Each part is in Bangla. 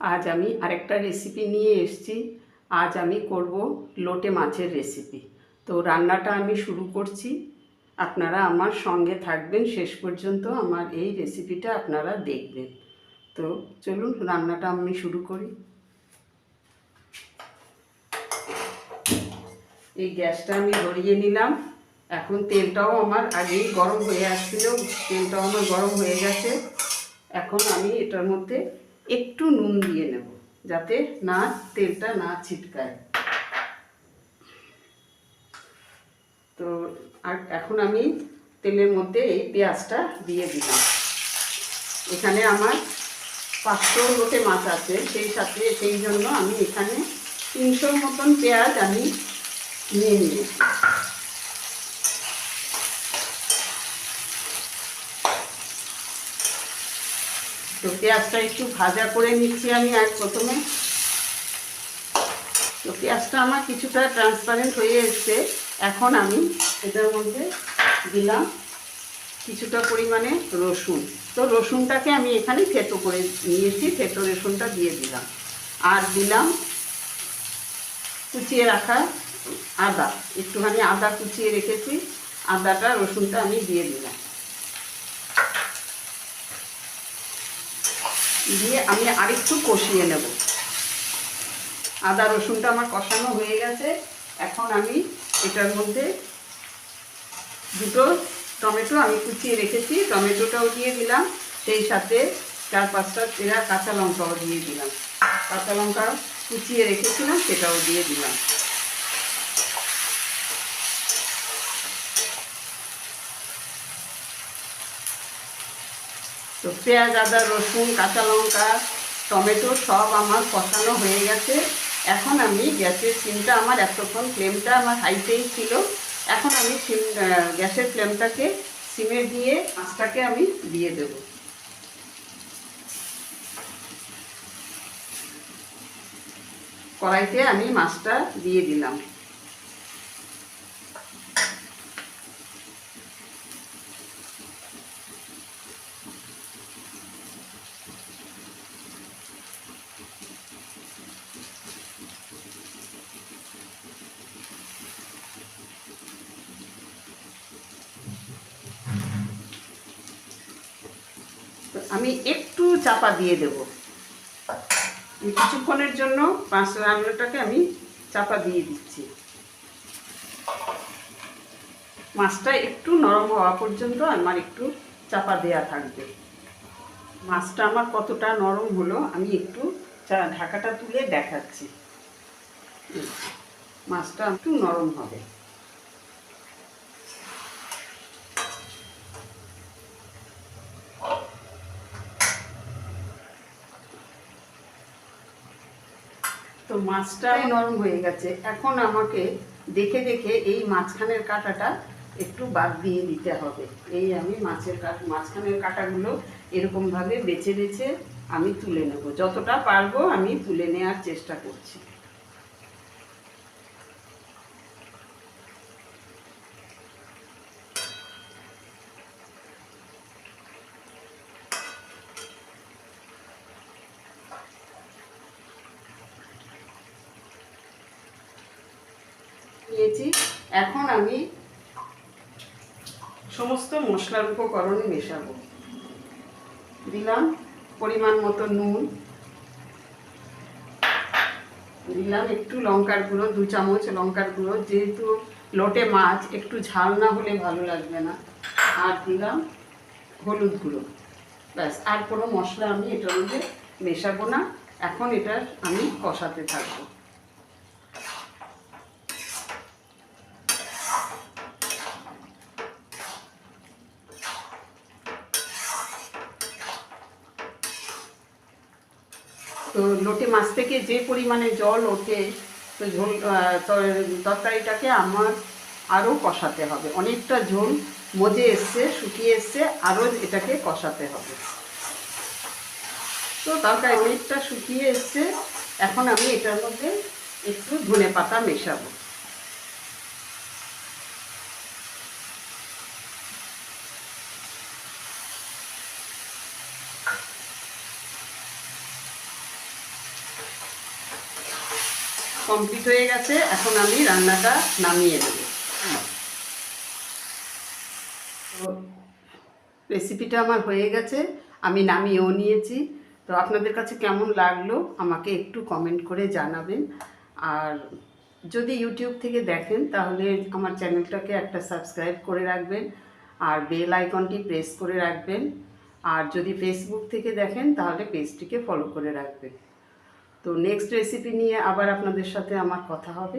আজ আমি আরেকটা রেসিপি নিয়ে এসেছি। আজ আমি করব লোটে মাছের রেসিপি তো রান্নাটা আমি শুরু করছি। আপনারা আমার সঙ্গে থাকবেন। শেষ পর্যন্ত আমার এই রেসিপিটা আপনারা দেখবেন। তো চলুন, রান্নাটা আমি শুরু করি। এই গ্যাসটা আমি ধরিয়ে নিলাম। এখন তেলটাও আমার আগেই গরম হয়ে আসছিল। তেলটাও আমার গরম হয়ে গেছে। এখন আমি এটার মধ্যে একটু নুন দিয়ে নেব, যাতে না তেলটা না ছিটকায়। তো আর এখন আমি তেলের মধ্যে এই পেঁয়াজটা দিয়ে দিলাম। এখানে আমার পাঁচশো লোটে মাছ আছে, সেই সাথে, সেই জন্য আমি এখানে তিনশোর মতন পেঁয়াজ আমি নিয়ে নিয়েছি। তো পেঁয়াজটা একটু ভাজা করে নিচ্ছি আমি আর প্রথমে। তো পেঁয়াজটা আমার কিছুটা ট্রান্সপারেন্ট হয়ে এসছে। এখন আমি এটার মধ্যে দিলাম কিছুটা পরিমাণে রসুন। তো রসুনটাকে আমি এখানে থেতো করে নিয়েছি, থেতো রসুনটা দিয়ে দিলাম। আর দিলাম কুচিয়ে রাখা আদা। একটুখানি আদা কুচিয়ে রেখেছি, আদাটা রসুনটা আমি দিয়ে দিলাম। দিয়ে আমি আরেকটু কষিয়ে নেব। আদা রসুনটা আমার কষানো হয়ে গেছে। এখন আমি এটার মধ্যে দুটো টমেটো আমি কুচিয়ে রেখেছি। টমেটোটাও দিয়ে দিলাম। সেই সাথে চার পাঁচটা তেরা কাঁচা লঙ্কাও দিয়ে দিলাম। কাঁচা লঙ্কা কুচিয়ে রেখেছিলাম, সেটাও দিয়ে দিলাম। তো পেঁয়াজ, আদা, রসুন, কাঁচা লঙ্কা, টমেটো সব আমার কষানো হয়ে গেছে। এখন আমি গ্যাসের সিমটা, আমার এতক্ষণ ফ্লেমটা আমার হাইতেই ছিল। এখন আমি সিম গ্যাসের ফ্লেমটাকে সিমে দিয়ে মাছটাকে আমি দিয়ে দেব। কড়াইতে আমি মাছটা দিয়ে দিলাম। আমি একটু চাপা দিয়ে দেব। কিছুক্ষণের জন্য পাঁচ রান্নাটাকে আমি চাপা দিয়ে দিচ্ছি। মাছটা একটু নরম হওয়া পর্যন্ত আমার একটু চাপা দেয়া থাকবে। মাছটা আমার কতটা নরম হলো আমি একটু ঢাকাটা তুলে দেখাচ্ছি। মাছটা একটু নরম হবে। তো মাছটাই নরম হয়ে গেছে। এখন আমাকে দেখে দেখে এই মাঝখানের কাঁটাটা একটু বাদ দিয়ে দিতে হবে। এই আমি মাছের মাঝখানের কাঁটাগুলো এরকমভাবে বেছে বেছে আমি তুলে নেব। যতটা পারব আমি তুলে নেওয়ার চেষ্টা করছি। নিয়েছি এখন আমি সমস্ত মশলার উপকরণে মেশাবো। দিলাম পরিমাণ মতো নুন। দিলাম একটু লঙ্কার গুঁড়ো, দু চামচ লঙ্কার গুঁড়ো। যেহেতু লোটে মাছ, একটু ঝাল না হলে ভালো লাগবে না। আর দিলাম হলুদ গুঁড়ো। ব্যাস, আর কোনো মশলা আমি এটার মধ্যে মেশাবো না। এখন এটা আমি কষাতে থাকব। লোটে, মাছ থেকে যে পরিমাণে জল ওঠে তো ঝোল তরকারিটাকে আমার আরও কষাতে হবে। অনেকটা ঝোল মজে এসছে, শুকিয়ে এসছে, আরও এটাকে কষাতে হবে। তো তরকারি অনেকটা শুকিয়ে এসছে, এখন আমি এটার মধ্যে একটু ধনে পাতা মেশাবো। কমপ্লিট হয়ে গেছে, এখন আমি রান্নাটা নামিয়ে দেব তো রেসিপিটা আমার হয়ে গেছে, আমি নামিয়েও নিয়েছি। তো আপনাদের কাছে কেমন লাগল আমাকে একটু কমেন্ট করে জানাবেন। আর যদি ইউটিউব থেকে দেখেন, তাহলে আমার চ্যানেলটাকে একটা সাবস্ক্রাইব করে রাখবেন আর বেল আইকনটি প্রেস করে রাখবেন। আর যদি ফেসবুক থেকে দেখেন, তাহলে পেজটিকে ফলো করে রাখবেন। তো নেক্সট রেসিপি নিয়ে আবার আপনাদের সাথে আমার কথা হবে।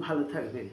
ভালো থাকবেন।